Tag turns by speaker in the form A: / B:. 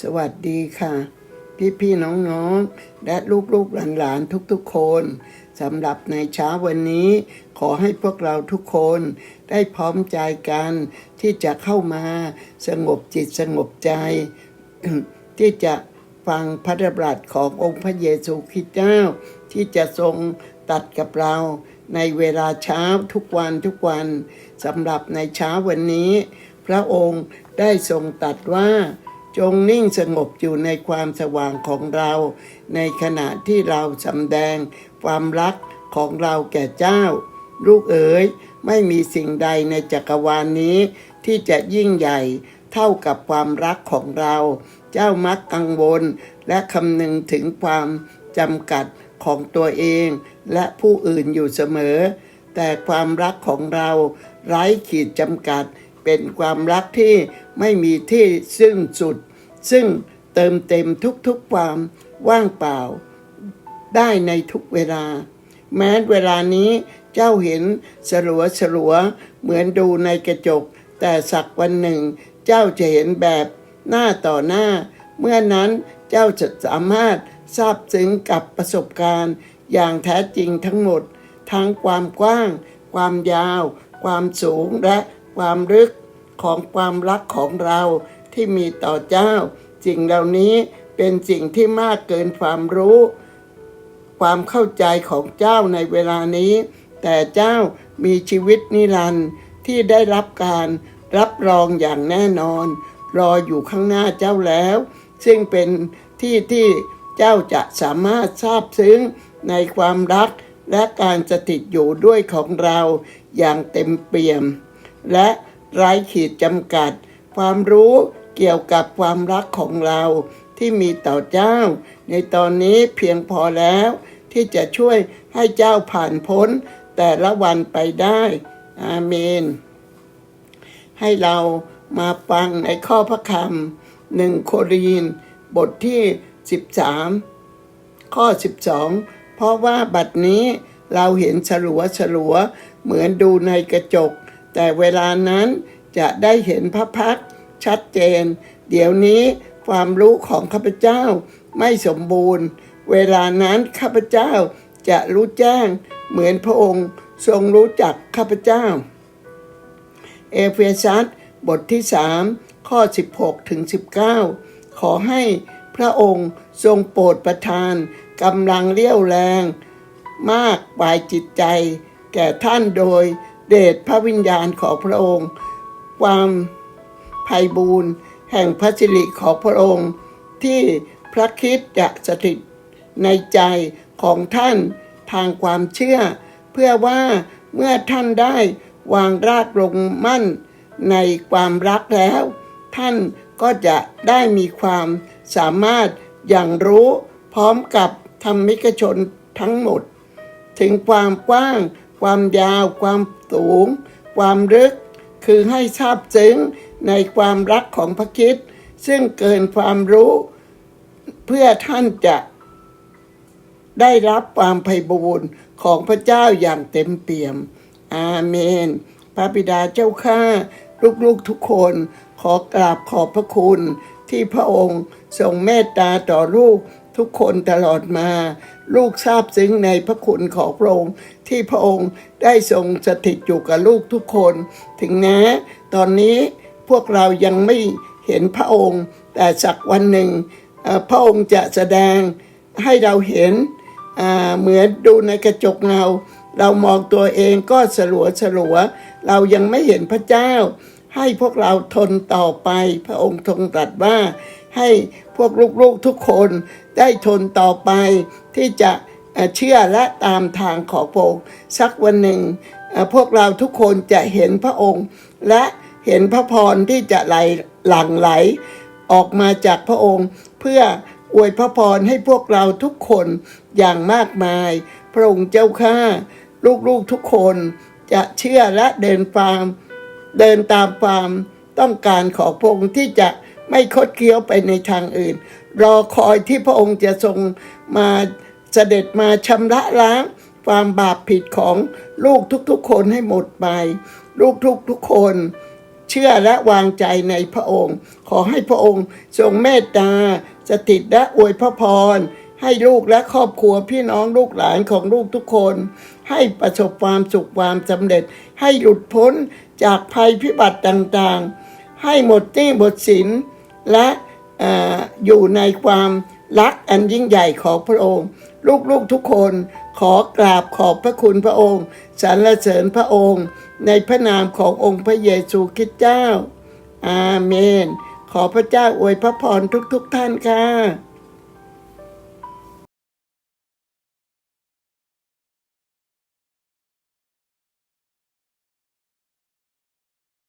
A: สวัสดีค่ะพี่พี่ๆน้องๆ และลูกๆหลานๆทุกๆคนสำหรับในเช้าวันนี้ ขอให้พวกเราทุกคนได้พร้อมใจกัน ที่จะเข้ามาสงบจิตสงบใจ ที่จะฟังพระดำรัสขององค์พระเยซูคริสต์เจ้า ที่จะทรงตัดกับเราในเวลาเช้าทุกวันทุกวันสำหรับในเช้าวันนี้ พระองค์ได้ทรงตัดว่า จงนิ่งสงบอยู่ในความสว่างของเรา ในขณะที่เราสำแดงความรักของเราแก่เจ้า ลูกเอ๋ยไม่มีสิ่งใดในจักรวาลนนี้ ที่จะยิ่งใหญ่เท่ากับความรักของเรา เจ้ามักกังวลและคำนึงถึงความจำกัดของตัวเอง และผู้อื่นอยู่เสมอ แต่ความรักของเราไร้ขีดจำกัด เป็นความรักที่ไม่มีที่สิ้นสุด ซึ่งเติมเต็มทุกๆความว่างเปล่า ได้ในทุกเวลา แม้เวลานี้เจ้าเห็นสลัวสลัวเหมือนดูในกระจก แต่สักวันหนึ่ง เจ้าจะเห็นแบบหน้าต่อหน้า เมื่อนั้นเจ้าจะสามารถทราบซึ้งกับประสบการณ์ อย่างแท้จริงทั้งหมด ทั้งความกว้าง ความยาว ความสูงและ ความลึกของความรักของเราที่มีต่อเจ้าสิ่งเหล่านี้เป็นสิ่งที่มากเกินความรู้ ความเข้าใจของเจ้าในเวลานี้ แต่เจ้ามีชีวิตนิรันดร์ที่ได้รับการรับรองอย่างแน่นอน รออยู่ข้างหน้าเจ้าแล้ว ซึ่งเป็นที่ที่เจ้าจะสามารถทราบซึ้งในความรักและการสถิตอยู่ด้วยของเราอย่างเต็มเปี่ยม และไร้ขีดจำกัด ความรู้เกี่ยวกับความรักของเราที่มีต่อเจ้า ในตอนนี้เพียงพอแล้ว ที่จะช่วยให้เจ้าผ่านพ้นแต่ละวันไปได้ อาเมน ให้เรามาฟังในข้อพระคำหนึ่งโครีนบทที่ 13 ข้อ 12 เพราะว่าบัดนี้เราเห็นฉลัวฉลัวเหมือนดูในกระจก แต่เวลานั้นจะได้เห็นพระพักชัดเจน เดี๋ยวนี้ความรู้ของข้าพเจ้าไม่สมบูรณ์ เวลานั้นข้าพเจ้าจะรู้แจ้งเหมือนพระองค์ทรงรู้จักข้าพเจ้า เอเฟซัสบทที่3ข้อ 16ถึง19 ขอให้พระองค์ทรงโปรดประทานกำลังเลี้ยวแรง มากปลายจิตใจ แก่ท่านโดย เดชพระวิญญาณของพระองค์ ความไพบูรณ์แห่งพระสิริของพระองค์ ที่พระคิดจะสถิตในใจของท่านทางความเชื่อ เพื่อว่าเมื่อท่านได้วางรากลงมั่นในความรักแล้ว ท่านก็จะได้มีความสามารถอย่างรู้พร้อมกับธรรมิกชนทั้งหมด ถึงความกว้าง ความยาว ความสูง ความลึก คือให้ทราบซึ้งในความรักของพระคิดซึ่งเกินความรู้ เพื่อท่านจะได้รับความไพบูรณ์ของพระเจ้าอย่างเต็มเปี่ยม อาเมน พระบิดาเจ้าข้าลูกๆทุกคนขอกราบขอบพระคุณที่พระองค์ทรงเมตตาต่อลูก ทุกคนตลอดมา ลูกทราบซึ้งในพระคุณของพระองค์ที่พระองค์ได้ทรงสถิตอยู่กับลูกทุกคน ถึงแม้ตอนนี้พวกเรายังไม่เห็นพระองค์ แต่สักวันหนึ่งพระองค์จะแสดงให้เราเห็นเหมือนดูในกระจกเงา เรามองตัวเองก็สลัวสลัว เรายังไม่เห็นพระเจ้า ให้พวกเราทนต่อไป พระองค์ทรงตรัสว่า ให้พวกลูกๆทุกคนได้ทนต่อไป ที่จะเชื่อและตามทางของพระองค์สักวันหนึ่ง พวกเราทุกคนจะเห็นพระองค์ และเห็นพระพรที่จะไหลหลั่งไหล ออกมาจากพระองค์ เพื่ออวยพระพรให้พวกเราทุกคนอย่างมากมาย พระองค์เจ้าข้าลูกๆทุกคนจะเชื่อและเดินตาม เดินตามความต้องการของพระองค์ที่จะไม่คดเคี้ยวไปในทางอื่น รอคอยที่พระองค์จะทรงมาเสด็จมาชำระล้าง ความบาปผิดของลูกทุกๆ คนให้หมดไป ลูกทุกๆคนเชื่อและวางใจในพระองค์ ขอให้พระองค์ทรงเมตตาสถิตและอวยพระพร ให้ลูกและครอบครัวพี่น้องลูกหลานของลูกทุกคน ให้ประสบความสุขความสำเร็จ ให้หลุดพ้นจากภัยพิบัติต่างๆ ให้หมดหนี้หมดสิน และอออยู่ในความรักอันยิ่งใหญ่ของพระองค์ ลูกๆทุกคนขอกราบขอบพระคุณพระองค์สรรเสริญพระองค์ ในพระนามขององค์พระเยซูคริสต์เจ้า อาเมน ขอพระเจ้าอวยพระพรทุกๆท่านค่ะ